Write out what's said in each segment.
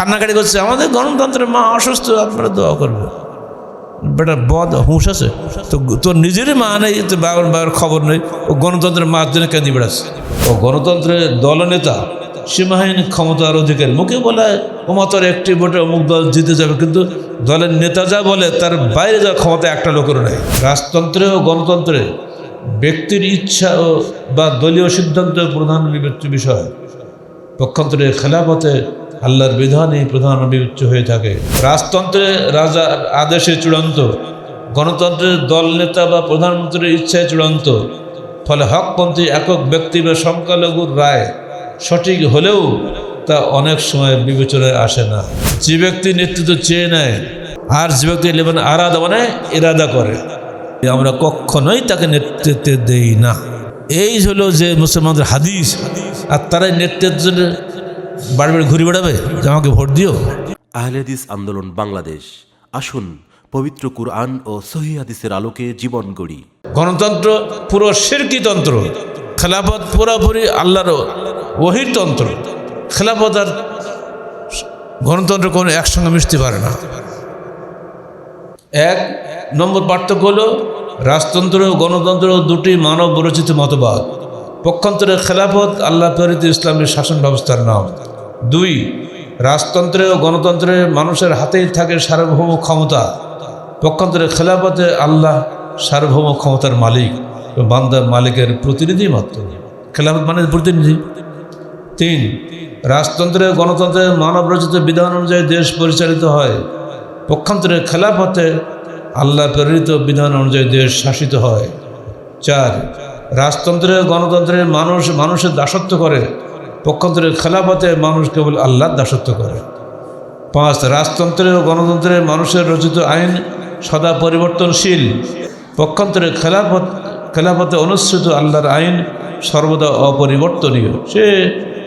কান্নাকাটি করছে, আমাদের গণতন্ত্রের মা অসুস্থ, আপনারা দোয়া করবে বেটা, বদ, হুঁশ আছে। তো তোর নিজেরই মা নেই তো বাবার বাবার খবর নেই। ও গণতন্ত্রের মার জন্য কেঁদে বেড়াচ্ছে। ও গণতন্ত্রের দলনেতা, সীমাহীন ক্ষমতার অধিকারী, মুখে বলে ওমাতর একটি ভোটে অমুক দল জিতে যাবে, কিন্তু দলের নেতা যা বলে, তার বাইরে যা ক্ষমতা একটা লোকেরও নেই। রাজতন্ত্রে ও গণতন্ত্রে ব্যক্তির ইচ্ছা ও বা দলীয় সিদ্ধান্ত প্রধান বিবেচ্য বিষয়। পক্ষান্তরে খেলাপথে আল্লাহর বিধানই প্রধান বিবেচ্য হয়ে থাকে। রাজতন্ত্রে রাজার আদেশে চূড়ান্ত। গণতন্ত্রের দল, নেতা বা প্রধানমন্ত্রীর ইচ্ছায় চূড়ান্ত। ফলে হকপন্থী একক ব্যক্তি বা সংখ্যালঘুর রায় সঠিক হলেও তা অনেক সময় বিবেচনায় আসে না। যে ব্যক্তি নেতৃত্ব চেয়ে নেয়, আর যে ব্যক্তি লেবেন আরাধা মানে ইরাদা করে। আমরা কখনোই তাকে নেতৃত্বে দেই না। এই হলো যে মুসলমানদের হাদিস। আর তারাই নেতৃত্বের বাড়ি বাড়ি ঘুরে বেড়াবে? যে আমাকে ভোট দিও। আহলেদিস আন্দোলন বাংলাদেশ। আসুন পবিত্র কুরআন ও সহি হাদিসের আলোকে জীবন গড়ি। গণতন্ত্র পুরো শিরকি তন্ত্র। খেলাফত পুরোপুরি আল্লাহর ওহির তন্ত্র। খেলাফত আর গণতন্ত্র কোনো একসঙ্গে মিশতে পারে না। এক নম্বর পার্থক্য হলো রাজতন্ত্র ও গণতন্ত্র দুটি মানব রচিত মতবাদ। পক্ষান্তরে খেলাফত আল্লাহ প্রেরিত ইসলামের শাসন ব্যবস্থার নাম। দুই, রাজতন্ত্রে ও গণতন্ত্রে মানুষের হাতেই থাকে সার্বভৌম ক্ষমতা। পক্ষান্তরে খেলাফতে আল্লাহ সার্বভৌম ক্ষমতার মালিক বান্দার মালিকের প্রতিনিধি মাত্র। খেলাফত মানে প্রতিনিধি। তিন, রাজতন্ত্রে গণতন্ত্রে মানব রচিত বিধান অনুযায়ী দেশ পরিচালিত হয়। পক্ষান্তরে খেলাফতে আল্লাহ প্রেরিত বিধান অনুযায়ী দেশ শাসিত হয়। চার, রাজতন্ত্রে গণতন্ত্রে মানুষ মানুষের দাসত্ব করে। পক্ষান্তরে খেলাফতে মানুষ কেবল আল্লাহর দাসত্ব করে। পাঁচ রাজতন্ত্রে ও গণতন্ত্রের মানুষের রচিত আইন সদা পরিবর্তনশীল। পক্ষান্তরে খেলাফত, খেলাফতে অনুসৃত আল্লাহর আইন সর্বদা অপরিবর্তনীয়। সে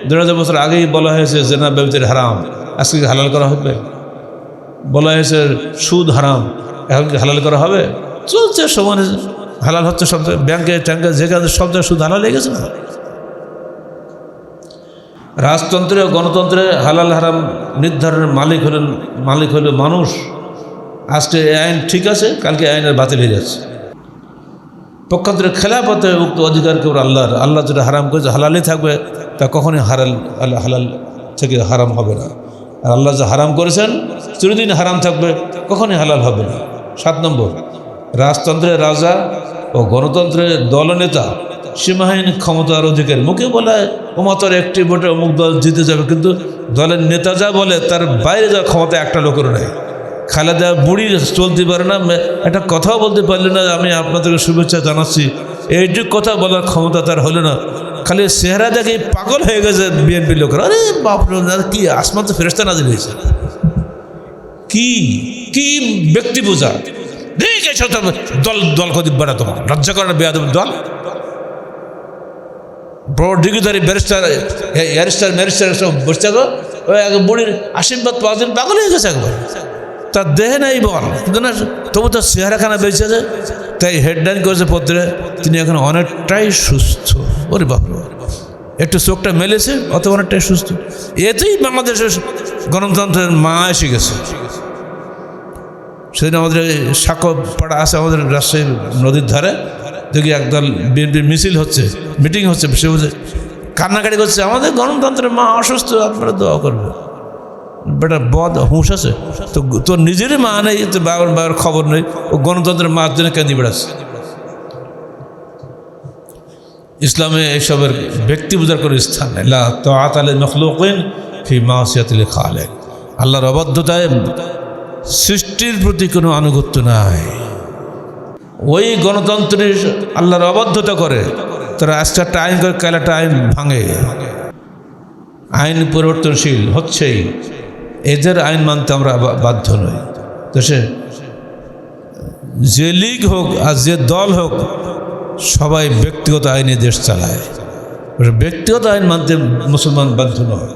দেড় হাজার বছর আগেই বলা হয়েছে, জেনা ব্যবতির হারাম। আজকে হালাল করা হবে? বলা হয়েছে, সুদ হারাম। এখন কি হালাল করা হবে? চলছে, সমানে হালাল হচ্ছে সব। ব্যাংকে ট্যাঙ্কে যেখানে সব জায়গায় সুদ হালাল হয়ে গেছে না? রাজতন্ত্রে গণতন্ত্রে হালাল হারাম নির্ধারণের মালিক হলেন, মালিক হলো মানুষ। আজকে আইন ঠিক আছে, কালকে আইনের বাতিল হয়ে যাচ্ছে। পক্ষান্তরে খেলাপথে উক্ত অধিকার কেবল আল্লাহর। আল্লাহ যেটা হারাম করেছে, হালালই থাকবে, তা কখনই হারাল হালাল থেকে হারাম হবে না। আর আল্লাহ যে হারাম করেছেন, চিরদিন হারাম থাকবে, কখনই হালাল হবে না। সাত নম্বর, রাজতন্ত্রের রাজা ও গণতন্ত্রের দলনেতা সীমাহীন ক্ষমতার অধিকার। মুখে বলে ওমাতর একটি ভোটে অমুক দল জিতে যাবে কিন্তু দলের নেতা যা বলে তার বাইরে যা ক্ষমতা একটা লোকেরও নেই। খালেদা বুড়ি চলতে পারে না একটা কথাও বলতে পারলে না আমি আপনাদেরকে শুভেচ্ছা জানাচ্ছি। এইটুক কথা বলার ক্ষমতা তার হলো না। খালি চেহারা দেখে পাগল হয়ে গেছে বিএনপি লোকের। আরে বাপরে না, কি আসমান তো ফেরস্তা নাজিল হয়েছে। কি কি ব্যক্তি আছে দল দল কদি বেড়া তোমার লজ্জা করে বেয়াদ দল? বড় ডিগ্রিধারী ব্যারিস্টার ব্যারিস্টার, ম্যারিস্টার সব বসে থাকো ওই এক বুড়ির আশীর্বাদ পাওয়া দিন পাগল হয়ে গেছে একবার। তার দেহে নাই বল। কিন্তু না, তবু তার চেহারাখানা বেঁচে আছে। তাই হেডলাইন করেছে পত্রে, তিনি এখন অনেকটাই সুস্থ। ওরে বাপ একটু চোখটা মেলেছে, অত অনেকটাই সুস্থ। এতেই বাংলাদেশের গণতন্ত্রের মা এসে গেছে। সেদিন আমাদের সাঁকো পাড়া আছে আমাদের রাজশাহী নদীর ধারে। দেখি একদল বিএনপির মিছিল হচ্ছে, মিটিং হচ্ছে, সে বুঝে কান্নাকাটি করছে, আমাদের গণতন্ত্রের মা অসুস্থ, আপনারা দোয়া করবে বেটা, বদ, হুঁশ আছে। তো তোর নিজেরই মা নেই তো বাবার বাবার খবর নেই, ও গণতন্ত্রের মার জন্য কেঁদে বেড়াচ্ছে ইসলামে এইসবের ব্যক্তি বোঝার কোনো স্থান নেই। তো আতালে মখলুকিন ফি মাসিয়াতিল খালেন আল্লাহর অবদ্ধতায় সৃষ্টির প্রতি কোনো আনুগত্য নাই। ওই গণতন্ত্রের আল্লাহর অবদ্ধতা করে, তারা আজকে একটা আইন করে, কাল একটা আইন ভাঙে। আইন পরিবর্তনশীল হচ্ছেই। এদের আইন মানতে আমরা বাধ্য নই। তো সে, যে লীগ হোক আর যে দল হোক, সবাই ব্যক্তিগত আইনে দেশ চালায়। ব্যক্তিগত আইন মানতে মুসলমান বাধ্য নয়।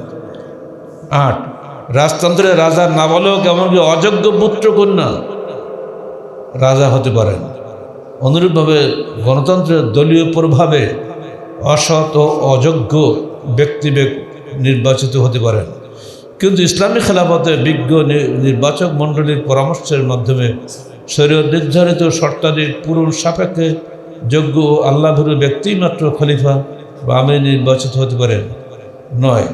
আট রাজতন্ত্রে রাজা না বলেও কেমন কি অযোগ্য পুত্র কন্যা রাজা হতে পারেন। অনুরূপভাবে গণতন্ত্রের দলীয় প্রভাবে অসৎ ও অযোগ্য ব্যক্তি নির্বাচিত হতে পারেন। কিন্তু ইসলামী খেলাফতে বিজ্ঞ নির্বাচক মণ্ডলীর পরামর্শের মাধ্যমে শরীয় নির্ধারিত শর্তাদি পূরণ সাপেক্ষে যোগ্য ও আল্লাহভীর ব্যক্তি মাত্র খলিফা বা আমি নির্বাচিত হতে পারেন। নয়,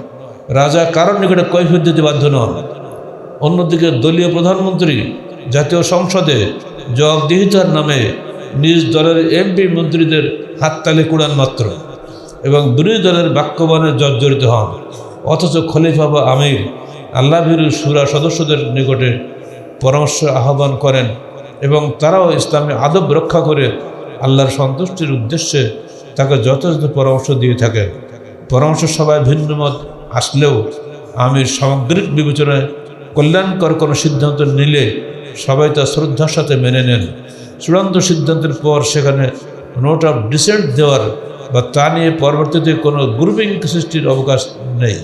রাজা কারণ নিকটে কৈফিয়ত দিতে বাধ্য নন। অন্যদিকে দলীয় প্রধানমন্ত্রী জাতীয় সংসদে জবাবদিহিতার নামে নিজ দলের এমপি মন্ত্রীদের হাততালি কুড়ান মাত্র এবং বিরোধী দলের বাক্যবানে জর্জরিত হন। অথচ খলিফা বা আমির আল্লাহ ভীরু সুরা সদস্যদের নিকটে পরামর্শ আহ্বান করেন এবং তারাও ইসলামী আদব রক্ষা করে আল্লাহর সন্তুষ্টির উদ্দেশ্যে তাকে যথাযথ পরামর্শ দিয়ে থাকেন। পরামর্শ সভায় ভিন্ন মত আসলেও আমির সামগ্রিক বিবেচনায় কল্যাণকর কোনো সিদ্ধান্ত নিলে সবাই তা শ্রদ্ধার সাথে মেনে নেন। চূড়ান্ত সিদ্ধান্তের পর সেখানে নোট অফ ডিসেন্ট দেওয়ার বা তা নিয়ে পরবর্তীতে কোনো গ্রুপিং সৃষ্টির অবকাশ নেই।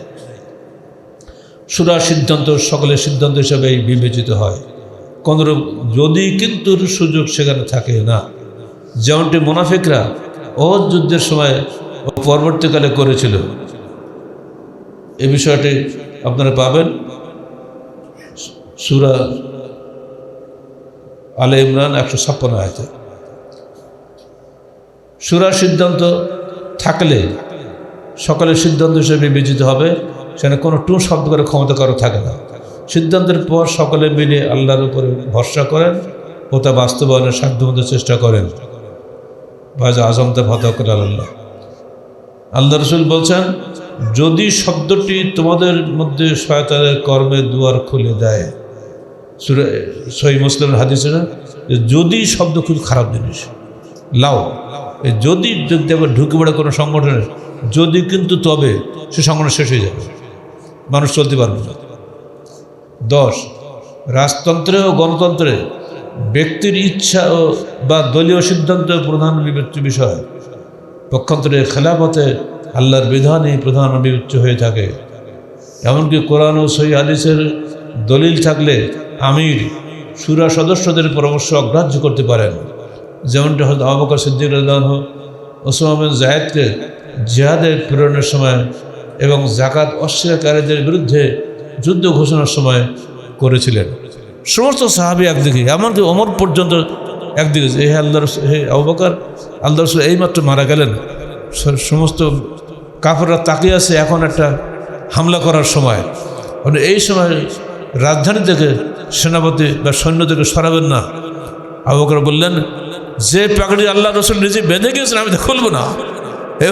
সুরা সিদ্ধান্ত সকলের সিদ্ধান্ত হিসাবেই বিবেচিত হয়। কোনরূপ যদি কিন্তু সুযোগ সেখানে থাকে না। যেমনটি মোনাফিকরা অহদ যুদ্ধের সময় ও পরবর্তীকালে করেছিল। এ বিষয়টি আপনারা পাবেন। সুরা আলে ইমরান একশো ছাপ্পান্ন আয়তে। সুরা সিদ্ধান্ত থাকলে সকলের সিদ্ধান্ত হিসেবে বিবেচিত হবে সেখানে কোনো টু শব্দ করে ক্ষমতা কারও থাকে না। সিদ্ধান্তের পর সকলে মিলে আল্লাহর উপরে ভরসা করেন ও তা বাস্তবায়নের সাধ্যমতো চেষ্টা করেন। বাজ আজমতে ফতহ করে আল্লাহ। আল্লাহ রসুল বলছেন, যদি শব্দটি তোমাদের মধ্যে শয়তানের কর্মে দুয়ার খুলে দেয় সুরে, সহি মুসলিমের হাদিসে না যে যদি শব্দ খুব খারাপ জিনিস, লাও যদি যদি আবার ঢুকে পড়ে কোনো সংগঠনের, যদি কিন্তু তবে সে সংগঠন শেষ হয়ে যাবে। মানুষ চলতে পারবে না। দশ, রাজতন্ত্রে ও গণতন্ত্রে ব্যক্তির ইচ্ছা ও বা দলীয় সিদ্ধান্ত প্রধান বিবেচ্য বিষয়। পক্ষান্তরে খেলাফতে আল্লাহর বিধানই প্রধান বিবেচ্য হয়ে থাকে। এমনকি কোরআন ও সই হাদিসের দলিল থাকলে আমির, সুরা সদস্যদের পরামর্শ অগ্রাহ্য করতে পারেন। যেমনটি হয়তো আবকর সিদ্দিক রাহ ওসমান জায়েদকে জিহাদের প্রেরণের সময় এবং জাকাত অস্বীকারীদের বিরুদ্ধে যুদ্ধ ঘোষণার সময় করেছিলেন। সমস্ত সাহাবি একদিকে, এমনকি অমর পর্যন্ত একদিকে হে আল্লাহ হে আবকার আল্লাহ রসুল এইমাত্র মারা গেলেন। সমস্ত কাপড়রা তাকিয়ে আছে এখন একটা হামলা করার সময়। মানে এই সময় রাজধানী থেকে সেনাপতি বা সৈন্যদেরকে সরাবেন না। আবকর বললেন, যে পাগড়ি আল্লাহ রসুল নিজে বেঁধে গিয়েছেন, আমি তো খুলবো না।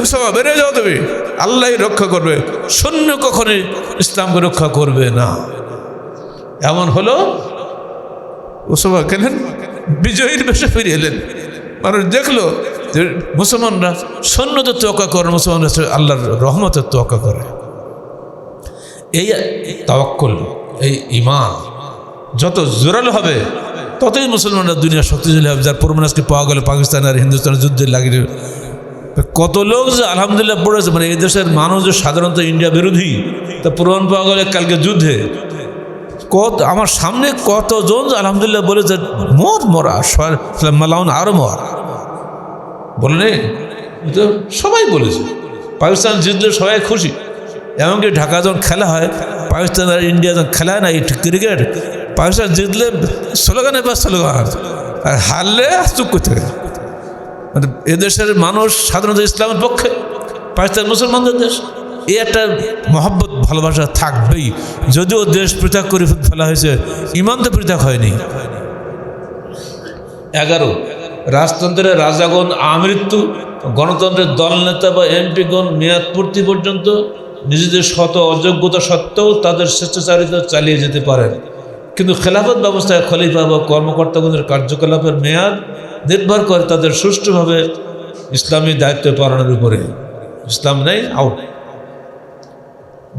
সময় বেড়ে যাও তুমি। আল্লাহ রক্ষা করবে। সৈন্য কখনই ইসলামকে রক্ষা করবে না। এমন হলো ওসবা কেনেন বিজয়ীর বেশে ফিরে এলেন। মানুষ দেখল যে মুসলমানরা সৈন্যদের তোয়াক্কা করে, মুসলমানরা আল্লাহর রহমতের তোয়াক্কা করে। এই তাওয়াক্কুল এই ইমান যত জোরালো হবে, ততই মুসলমানরা দুনিয়া শক্তিশালী হবে। যার প্রমাণ আজকে পাওয়া গেল পাকিস্তান আর হিন্দুস্তানের যুদ্ধে লাগিয়ে। কত লোক যে আলহামদুলিল্লাহ পড়েছে মানে এই দেশের মানুষ যে সাধারণত ইন্ডিয়া বিরোধী তা প্রমাণ পাওয়া গেলে কালকে যুদ্ধে। কত, আমার সামনে কতজন আলহামদুলিল্লাহ বলেছে মর মরা মালাউন আরও মর। বললে তো সবাই বলেছে। পাকিস্তান জিতলে সবাই খুশি, এমনকি ঢাকা যখন খেলা হয় পাকিস্তান আর ইন্ডিয়া যখন খেলা হয় না এই ক্রিকেট পাকিস্তান জিতলে স্লোগানে বা স্লোগান আর হারলে চুপ করতে মানে এদেশের মানুষ সাধারণত ইসলামের পক্ষে পাকিস্তান মুসলমানদের দেশ এই একটা মহব্বত ভালোবাসা থাকবেই যদিও দেশ পৃথক করে ফেলা হয়েছে ইমান তো পৃথক হয়নি এগারো রাজতন্ত্রের রাজাগণ আমৃত্যু গণতন্ত্রের দলনেতা বা এমপিগণ মেয়াদ পূর্তি পর্যন্ত নিজেদের শত অযোগ্যতা সত্ত্বেও তাদের স্বেচ্ছাচারিতা চালিয়ে যেতে পারেন। কিন্তু খেলাফত ব্যবস্থায় খলিফা বা কর্মকর্তাগণের কার্যকলাপের মেয়াদ নির্ভর করে তাদের সুষ্ঠুভাবে ইসলামী দায়িত্ব পালনের উপরে। ইসলাম নেই আউট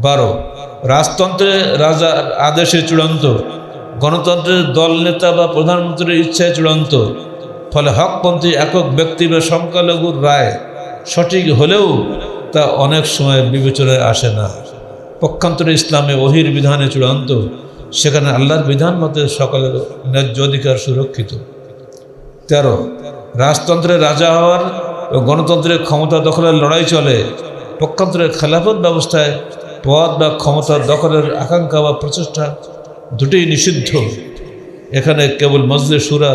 বারো, রাজতন্ত্রে রাজার আদেশে চূড়ান্ত গণতন্ত্রের দল, নেতা বা প্রধানমন্ত্রীর ইচ্ছায় চূড়ান্ত, ফলে হকপন্থী একক ব্যক্তি বা সংখ্যালঘুর রায় সঠিক হলেও তা অনেক সময় বিবেচনায় আসে না। পক্ষান্তরে ইসলামে অহির বিধানে চূড়ান্ত, সেখানে আল্লাহর বিধান মতে সকলের ন্যায্য অধিকার সুরক্ষিত। তেরো রাজতন্ত্রের রাজা হওয়ার ও গণতন্ত্রের ক্ষমতা দখলের লড়াই চলে। পক্ষান্তরে খেলাফত ব্যবস্থায় পদ বা ক্ষমতার দখলের আকাঙ্ক্ষা বা প্রচেষ্টা দুটোই নিষিদ্ধ। এখানে কেবল মসজিদে সুরা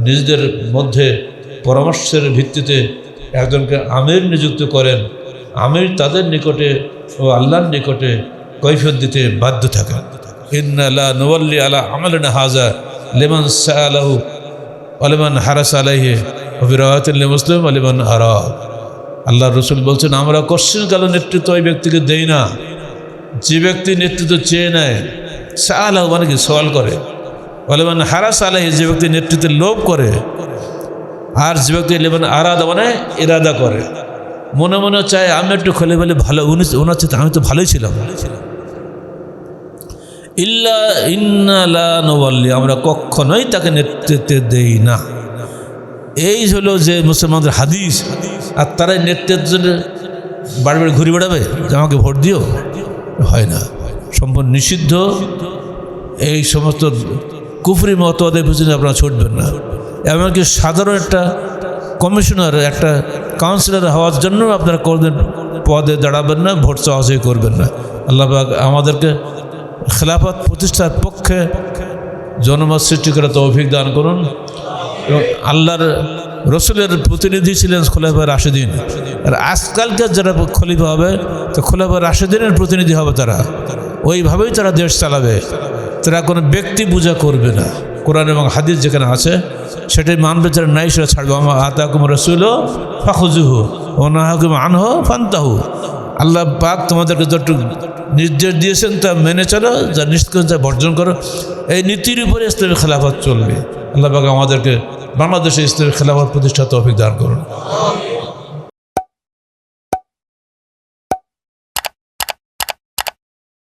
নিজেদের মধ্যে পরামর্শের ভিত্তিতে একজনকে আমির নিযুক্ত করেন আমির তাদের নিকটে ও আল্লাহর নিকটে কৈফিয়ত দিতে বাধ্য থাকা। ইন্নাল্লাহ নওয়াল্লি আলা আমলিন হাজা লেমন সালাহু আলিমান হারাস আলাইহে অবিরাহাতুল্লি মুসলিম আলিমান আরা। আল্লাহ রসুল বলছেন, আমরা কশ্চিন কাল নেতৃত্ব ওই ব্যক্তিকে দেই না। যে ব্যক্তি নেতৃত্ব চেয়ে নেয় সালাহ মানে কি? সওয়াল করে। আলিমান হারাস আলাইহে যে ব্যক্তি নেতৃত্বের লোভ করে, আর যে ব্যক্তি লেবান আরাদা মানে ইরাদা করে। মনে মনে চায়, আমি একটু খোলে বলে ভালো উনি ওনার চেয়ে আমি তো ভালোই ছিলাম। ইল্লা ইন্নালা আমরা কখনোই তাকে নেতৃত্বে দেই না। এই হলো যে মুসলমানদের হাদিস। আর তারাই নেতৃত্বের বাড়ি বাড়ি ঘুরে বেড়াবে? আমাকে ভোট দিও? হয় না। সম্পূর্ণ নিষিদ্ধ। এই সমস্ত কুফরি মতবাদের পিছনে আপনারা ছুটবেন না। এমনকি সাধারণ একটা কমিশনার, একটা কাউন্সিলর হওয়ার জন্য আপনারা করবেন পদে দাঁড়াবেন না, ভোট চাওয়াচাই করবেন না। আল্লাহ পাক আমাদেরকে খেলাফত প্রতিষ্ঠার পক্ষে জনমত সৃষ্টি করে তৌফিক দান করুন। এবং আল্লাহর রসুলের প্রতিনিধি ছিলেন খোলাফা রাশেদিন। আর আজকালকার যারা খলিফা হবে, তো খোলাফা রাশেদিনের প্রতিনিধি হবে তারা। ওইভাবেই তারা দেশ চালাবে। তারা কোনো ব্যক্তি পূজা করবে না। কোরআন এবং হাদিস যেখানে আছে, সেটাই মানবে যারা নাই সেটা ছাড়বে। আমার আতাকুম রসুল ফাখুজুহু ওনাহাকুম আনহ ফান্তাহু। আল্লাহ পাক তোমাদেরকে যত নির্দেশ দিয়েছেন তা মেনে চলো, যা নিষ্কৃত তা বর্জন করো। এই নীতির উপরে ইসলামী খেলাফত চলবে। আল্লাহ পাক আমাদেরকে বাংলাদেশে ইসলামী খেলাফত প্রতিষ্ঠা তৌফিক দান করুন।